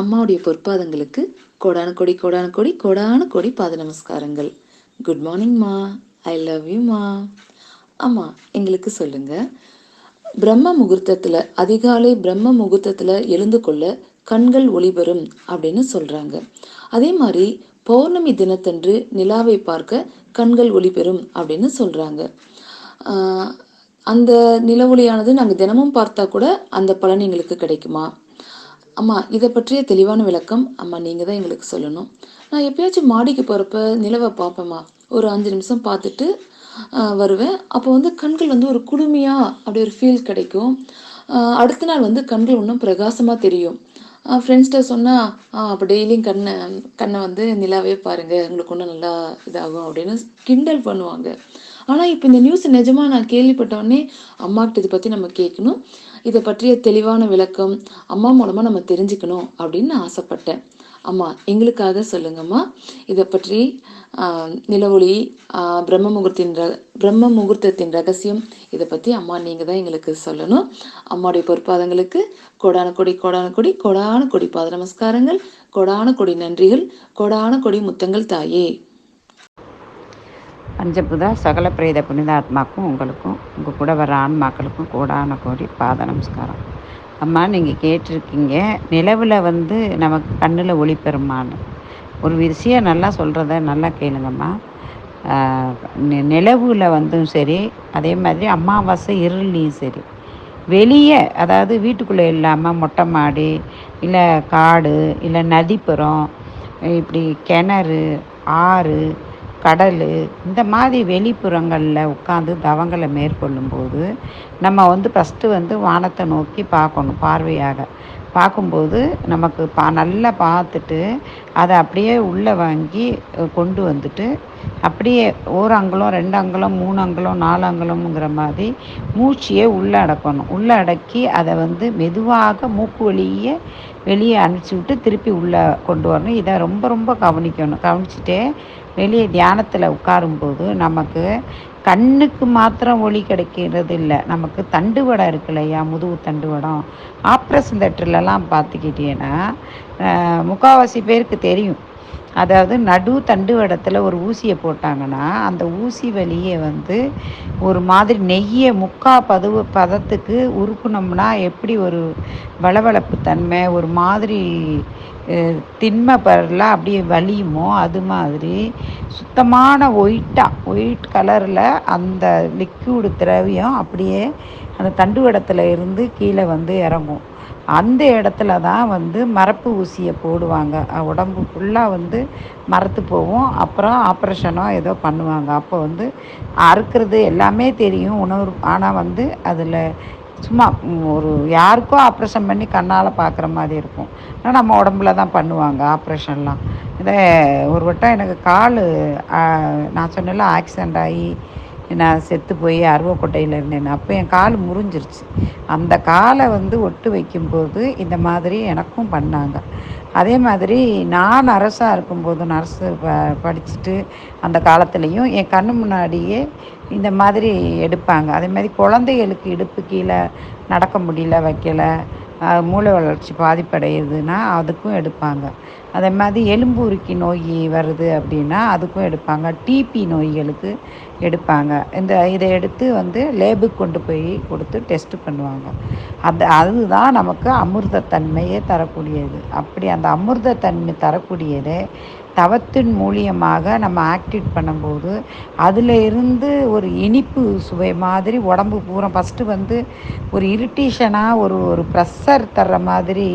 அம்மாவுடைய பொற்பாதங்களுக்கு கோடான கொடி கோடான கொடி கோடான கொடி பாத நமஸ்காரங்கள். குட் மார்னிங் மா ஐ லவ் யூ மா அம்மா எங்களுக்கு சொல்லுங்க. பிரம்ம முகூர்த்தத்தில் அதிகாலை பிரம்ம முகூர்த்தத்தில் எழுந்து கொள்ள கண்கள் ஒளிபெறும் அப்படின்னு சொல்கிறாங்க அதே மாதிரி பௌர்ணமி தினத்தன்று நிலாவை பார்க்க கண்கள் ஒளிபெறும் அப்படின்னு சொல்கிறாங்க அந்த நிலவொளியானது நாங்கள் தினமும் பார்த்தா கூட அந்த பலன் எங்களுக்கு கிடைக்குமா? அம்மா இதை பற்றிய தெளிவான விளக்கம் அம்மா நீங்கள் தான் எங்களுக்கு சொல்லணும். நான் எப்பயாச்சும் மாடிக்கு போகிறப்ப நிலவை பார்ப்பேம்மா. ஒரு அஞ்சு நிமிஷம் பார்த்துட்டு வருவேன். அப்போ வந்து கண்கள் வந்து ஒரு குளுமையாக அப்படி ஒரு ஃபீல் கிடைக்கும். அடுத்த நாள் வந்து கண்கள் இன்னும் பிரகாசமாக தெரியும். ஃப்ரெண்ட்ஸ்கிட்ட சொன்னால் அப்போ டெய்லியும் கண்ணை கண்ணை வந்து நிலாவே பாருங்கள் உங்களுக்கு ஒன்றும் நல்லா இதாகும். அப்படின்னு கிண்டல் பண்ணுவாங்க. ஆனால் இப்போ இந்த நியூஸ் நிஜமாக நான் கேள்விப்பட்டோடனே அம்மாக்கிட்ட இதை பற்றி நம்ம கேட்கணும். இதை பற்றிய தெளிவான விளக்கம் அம்மா மூலமாக நம்ம தெரிஞ்சுக்கணும் அப்படின்னு நான் ஆசைப்பட்டேன். அம்மா எங்களுக்காக சொல்லுங்கம்மா. இதை பற்றி நிலவொளி பிரம்ம முகூர்த்தின் ர பிரம்ம முகூர்த்தத்தின் ரகசியம் இதை பற்றி அம்மா நீங்கள் தான் எங்களுக்கு சொல்லணும். அம்மாவுடைய பொற்பாதங்களுக்கு கொடான கொடி கொடான கொடி கொடான கொடி பாத நமஸ்காரங்கள் கொடான கொடி நன்றிகள் கொடான கொடி முத்தங்கள் தாயே. பஞ்சபுதா சகல பிரேத புனிதாத்மாக்கும் உங்களுக்கும் உங்கள் கூட வர ஆன்மாக்களுக்கும் கூடான கோடி பாத நமஸ்காரம். அம்மா நீங்கள் கேட்டிருக்கீங்க நிலவில் வந்து நமக்கு கண்ணில் ஒளி பெறுமான்னு. ஒரு விஷயம் நல்லா சொல்கிறத நல்லா கேளுங்கம்மா. நிலவில் வந்தும் சரி அதே மாதிரி அமாவாசை இருள்லையும் சரி. வெளியே அதாவது வீட்டுக்குள்ளே இல்லாமல் மொட்டை மாடி இல்லை காடு இல்லை நதிப்புறம் இப்படி கிணறு ஆறு கடல் இந்த மாதிரி வெளிப்புறங்களில் உட்காந்து தவங்களை மேற்கொள்ளும்போது நம்ம வந்து ஃபஸ்ட்டு வந்து வானத்தை நோக்கி பார்க்கணும் பார்வையாக. பார்க்கும்போது நமக்கு பா நல்லா பார்த்துட்டு அதை அப்படியே உள்ளே வாங்கி கொண்டு வந்துட்டு அப்படியே ஒரு அங்கலம் ரெண்டு அங்கலம் மூணு அங்கலம் நாலு அங்கலம்ங்கிற மாதிரி மூச்சியை உள்ளே அடக்கணும். உள்ளே அடக்கி அதை வந்து மெதுவாக மூக்கு வழியே வெளியே அனுப்பிச்சி விட்டு திருப்பி உள்ளே கொண்டு வரணும். இதை ரொம்ப ரொம்ப கவனிக்கணும். கவனிச்சுட்டே வெளியே தியானத்தில் உட்காரும்போது நமக்கு கண்ணுக்கு மாத்திரம் ஒளி கிடைக்கிறது இல்லை நமக்கு தண்டுவடம் இருக்கு இல்லையா முதுகு தண்டுவடம் ஆப்ரேஷன் தேட்டர்லலாம் பார்த்துக்கிட்டீங்கன்னா முக்கால்வாசி பேருக்கு தெரியும். அதாவது நடு தண்டுவடத்தில் ஒரு ஊசியை போட்டாங்கன்னா அந்த ஊசி வழியே வந்து ஒரு மாதிரி நெய்யை முக்கா பதுவு பதத்துக்கு உருக்குனோம்னா எப்படி ஒரு வளவளப்பு தன்மை ஒரு மாதிரி திண்மை பரலாம் அப்படியே வலியுமோ அது மாதிரி சுத்தமான ஒயிட்டாக ஒயிட் கலரில் அந்த லிக்யூடு திரவியம் அப்படியே அந்த தண்டுவடத்தில் இருந்து கீழே வந்து இறங்கும். அந்த இடத்துல தான் வந்து மரப்பு ஊசியை போடுவாங்க. உடம்பு ஃபுல்லாக வந்து மரத்து போகும். அப்புறம் ஆப்ரேஷனோ ஏதோ பண்ணுவாங்க. அப்போ வந்து அறுக்கிறது எல்லாமே தெரியும் உணவு. ஆனால் வந்து அதில் சும்மா ஒரு யாருக்கோ ஆப்ரேஷன் பண்ணி கண்ணால் பார்க்குற மாதிரி இருக்கும். ஆனால் நம்ம உடம்புல தான் பண்ணுவாங்க ஆப்ரேஷன்லாம். இதே ஒரு வட்டம் எனக்கு கால் நான் சொன்னல ஆக்சிடெண்ட் ஆகி நான் செத்து போய் அருவக்கொட்டையில் இருந்தேன். அப்போ என் கால் முறிஞ்சிருச்சு. அந்த காலை வந்து ஒட்டு வைக்கும்போது இந்த மாதிரி எனக்கும் பண்ணாங்க. அதே மாதிரி நான் அரசாக இருக்கும்போது நர்ஸு ப படிச்சுட்டு அந்த காலத்துலேயும் என் கண்ணு முன்னாடியே இந்த மாதிரி எடுப்பாங்க. அதே மாதிரி குழந்தைகளுக்கு இடுப்பு கீழே நடக்க முடியல வைக்கலை. மூளை வளர்ச்சி பாதிப்படையுதுன்னா அதுக்கும் எடுப்பாங்க. அதே மாதிரி எலும்புருக்கி நோய் வருது அப்படின்னா அதுக்கும் எடுப்பாங்க. டிபி நோய்களுக்கு எடுப்பாங்க. இந்த இதை எடுத்து வந்து லேபுக்கு கொண்டு போய் கொடுத்து டெஸ்ட்டு பண்ணுவாங்க. அந்த அதுதான் நமக்கு அமிர்தத்தன்மையே தரக்கூடியது. அப்படி அந்த அமிர்தத்தன்மை தரக்கூடியதை தவத்தின் மூலியமாக நம்ம ஆக்டிவேட் பண்ணும்போது அதில் இருந்து ஒரு இனிப்பு சுவை மாதிரி உடம்பு பூரா ஃபஸ்ட்டு வந்து ஒரு இரிட்டேஷனாக ஒரு ஒரு ப்ரெஷர் தர்ற மாதிரி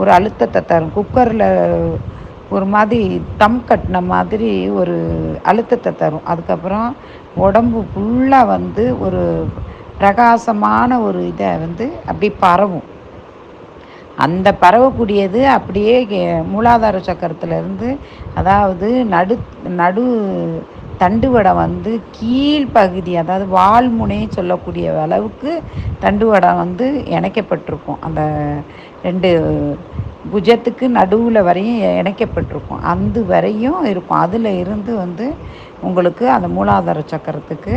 ஒரு அழுத்தத்தை தரும். குக்கரில் ஒரு மாதிரி தம் கட்டின மாதிரி ஒரு அழுத்தத்தை தரும். அதுக்கப்புறம் உடம்பு ஃபுல்லாக வந்து ஒரு பிரகாசமான ஒரு இதை வந்து அப்படி பரவும். அந்த பரவக்கூடியது அப்படியே மூலாதார சக்கரத்துலேருந்து அதாவது நடு நடு தண்டுவடம் வந்து கீழ்ப்பகுதி அதாவது வால்முனை சொல்லக்கூடிய அளவுக்கு தண்டுவடம் வந்து இணைக்கப்பட்டிருக்கும். அந்த ரெண்டு புஜத்துக்கு நடுவில் வரையும் இணைக்கப்பட்டிருக்கும். அந்த வரையும் இருக்கும். அதில் இருந்து வந்து உங்களுக்கு அந்த மூலாதார சக்கரத்துக்கு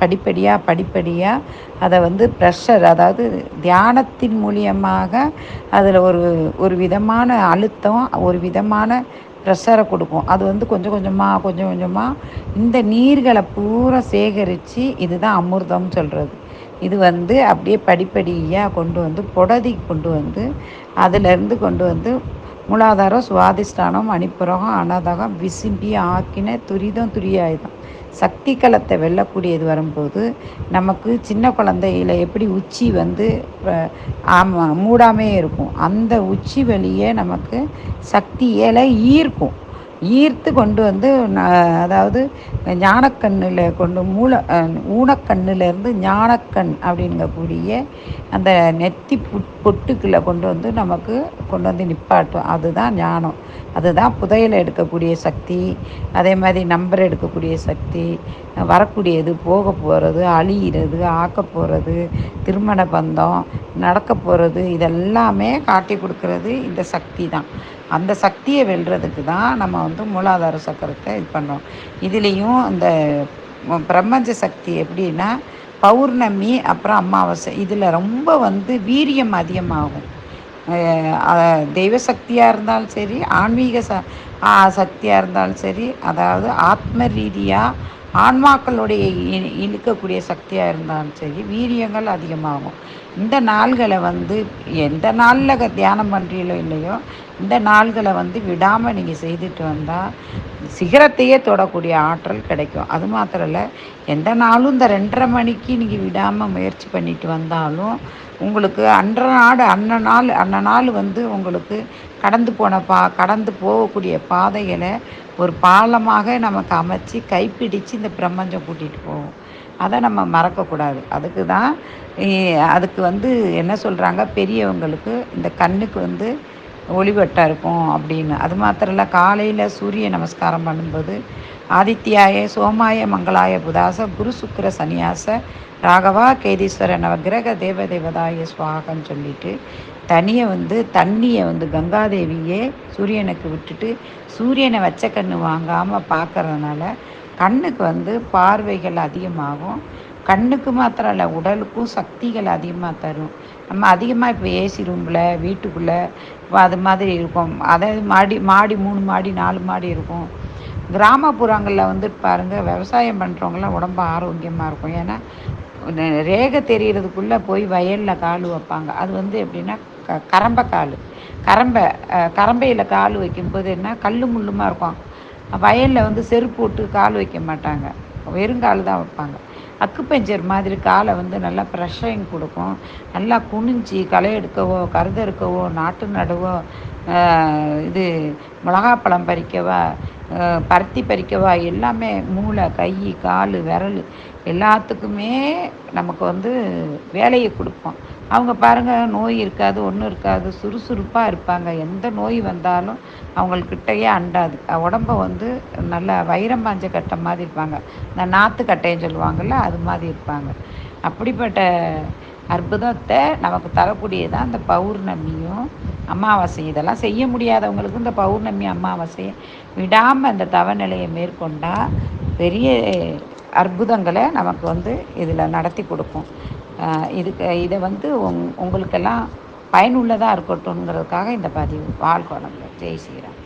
படிப்படியாக படிப்படியாக அதை வந்து ப்ரெஷர் அதாவது தியானத்தின் மூலியமாக அதில் ஒரு ஒரு விதமான அழுத்தம் ஒரு விதமான ப்ரெஷரை கொடுக்கும். அது வந்து கொஞ்சம் கொஞ்சமாக கொஞ்சம் கொஞ்சமாக இந்த நீர்களை பூரா சேகரித்து இதுதான் அமிர்தம்னு சொல்கிறது இது வந்து அப்படியே படிப்படியாக கொண்டு வந்து புடதி கொண்டு வந்து அதிலேருந்து கொண்டு வந்து மூலாதாரம் சுவாதிஷ்டானம் மணிப்புரகம் அனாதகம் விசும்பி ஆக்கின துரிதம் துரியாயுதம். சக்தி கலத்தை வெல்லக்கூடியது வரும்போது நமக்கு சின்ன குழந்தையில் எப்படி உச்சி வந்து ஆமாம் மூடாமே இருக்கும். அந்த உச்சி வழியே நமக்கு சக்தியில் ஈர்க்கும். ஈர்த்து கொண்டு வந்து அதாவது ஞானக்கண்ணில் கொண்டு மூல ஊனக்கண்ணிலேருந்து ஞானக்கண் அப்படிங்கக்கூடிய அந்த நெத்தி புட் பொட்டுக்களை கொண்டு வந்து நமக்கு கொண்டு வந்து நிப்பாட்டும். அதுதான் ஞானம். அதுதான் புதையல் எடுக்கக்கூடிய சக்தி. அதே மாதிரி நம்பர் எடுக்கக்கூடிய சக்தி. வரக்கூடியது போக போகிறது அழியிறது ஆக்க போகிறது திருமண பந்தம் நடக்க போகிறது இதெல்லாமே காட்டி கொடுக்கறது இந்த சக்தி தான். அந்த சக்தியை வெல்றதுக்கு தான் நம்ம வந்து மூலாதார சக்கரத்தை இது பண்ணோம் இதுலேயும் இந்த பிரம்மஞ்ச சக்தி எப்படின்னா பௌர்ணமி அப்புறம் அமாவாசை இதில் ரொம்ப வந்து வீரியம் அதிகமாகும். தெய்வ சக்தியாக இருந்தாலும் சரி ஆன்மீக ச சக்தியாக இருந்தாலும் சரி அதாவது ஆத்ம ரீதியாக ஆன்மாக்களுடைய இழுக்கக்கூடிய சக்தியாக இருந்தாலும் சரி வீரியங்கள் அதிகமாகும். இந்த நாள்களை வந்து எந்த நாளில் தியானம் பண்ணுறீங்களோ இல்லையோ இந்த நாள்களை வந்து விடாமல் நீங்கள் செய்துட்டு வந்தால் சிகரத்தையே தொடக்கூடிய ஆற்றல் கிடைக்கும். அது மாத்திரம் இல்லை எந்த நாளும் இந்த ரெண்டரை மணிக்கு நீங்கள் விடாமல் முயற்சி பண்ணிட்டு வந்தாலும் உங்களுக்கு அன்ற நாடு அன்ன நாள் அன்ன நாள் வந்து உங்களுக்கு கடந்து போன பா கடந்து போகக்கூடிய பாதைகளை ஒரு பாலமாக நமக்கு அமைச்சு கைப்பிடித்து இந்த பிரபஞ்சம் கூட்டிகிட்டு போகும். அதை நம்ம மறக்கக்கூடாது அதுக்கு தான் அதுக்கு வந்து என்ன சொல்கிறாங்க பெரியவங்களுக்கு இந்த கண்ணுக்கு வந்து ஒளிவட்டாக இருக்கும் அப்படின்னு. அது மாத்திரம் இல்லை காலையில் சூரிய நமஸ்காரம் பண்ணும்போது ஆதித்யாய சோமாய மங்களாய புதாச குரு சுக்கர சன்னியாச ராகவா கேதீஸ்வர நவகிரக தேவ தேவதாய சுவாகன்னு சொல்லிட்டு தனியை வந்து தண்ணியை வந்து கங்காதேவியே சூரியனுக்கு விட்டுட்டு சூரியனை வச்ச கண்ணு வாங்காமல் பார்க்கறதுனால கண்ணுக்கு வந்து பார்வைகள் அதிகமாகும். கண்ணுக்கு மாத்திரம் இல்லை உடலுக்கும் சக்திகள் அதிகமாக தரும். நம்ம அதிகமாக இப்போ ஏசி ரூமில் வீட்டுக்குள்ளே அது மாதிரி இருக்கும். அதாவது மாடி மாடி மூணு மாடி நாலு மாடி இருக்கும். கிராமப்புறங்களில் வந்து பாருங்கள் விவசாயம் பண்ணுறவங்களாம் உடம்பு ஆரோக்கியமாக இருக்கும். ஏன்னா ரேகை தெரிகிறதுக்குள்ளே போய் வயலில் கால் வைப்பாங்க. அது வந்து எப்படின்னா க கரம்பை கால். கரம்பை கரம்பையில் கால் வைக்கும்போது என்ன கல் முள்ளுமாக இருக்கும். வயலில் வந்து செருப்பு போட்டு கால் வைக்க மாட்டாங்க. வெறுங்கால் தான் வைப்பாங்க. அக்குப்பஞ்சர் மாதிரி காலை வந்து நல்லா ப்ரெஷரிங் கொடுக்கும். நல்லா குனிஞ்சி களை எடுக்கவோ கருதறுக்கவோ நாட்டு நடவோ இது மிளகாப்பழம் பறிக்கவா பருத்தி பறிக்கவா எல்லாமே மூளை கை கால் விரல் எல்லாத்துக்குமே நமக்கு வந்து வேலையை கொடுப்போம். அவங்க பாருங்கள் நோய் இருக்காது ஒன்றும் இருக்காது சுறுசுறுப்பாக இருப்பாங்க. எந்த நோய் வந்தாலும் அவங்கக்கிட்டயே அண்டாது. உடம்ப வந்து நல்லா வைரம் பாஞ்ச கட்டை மாதிரி இருப்பாங்க. இந்த நாற்று கட்டைன்னு சொல்லுவாங்கள்ல அது மாதிரி இருப்பாங்க. அப்படிப்பட்ட அற்புதத்தை நமக்கு தரக்கூடியதான் அந்த பௌர்ணமியும் அமாவாசை இதெல்லாம் செய்ய முடியாதவங்களுக்கு இந்த பௌர்ணமி அமாவாசையை விடாமல் அந்த தவநிலையை மேற்கொண்டால் பெரிய அற்புதங்களை நமக்கு வந்து இதில் நடத்தி கொடுக்கும். இதுக்கு இதை வந்து உங் உங்களுக்கெல்லாம் பயனுள்ளதாக இருக்கட்டும்ங்கிறதுக்காக இந்த பதிவு. வாழ்க்கை ஜெய் ஸ்ரீராம்.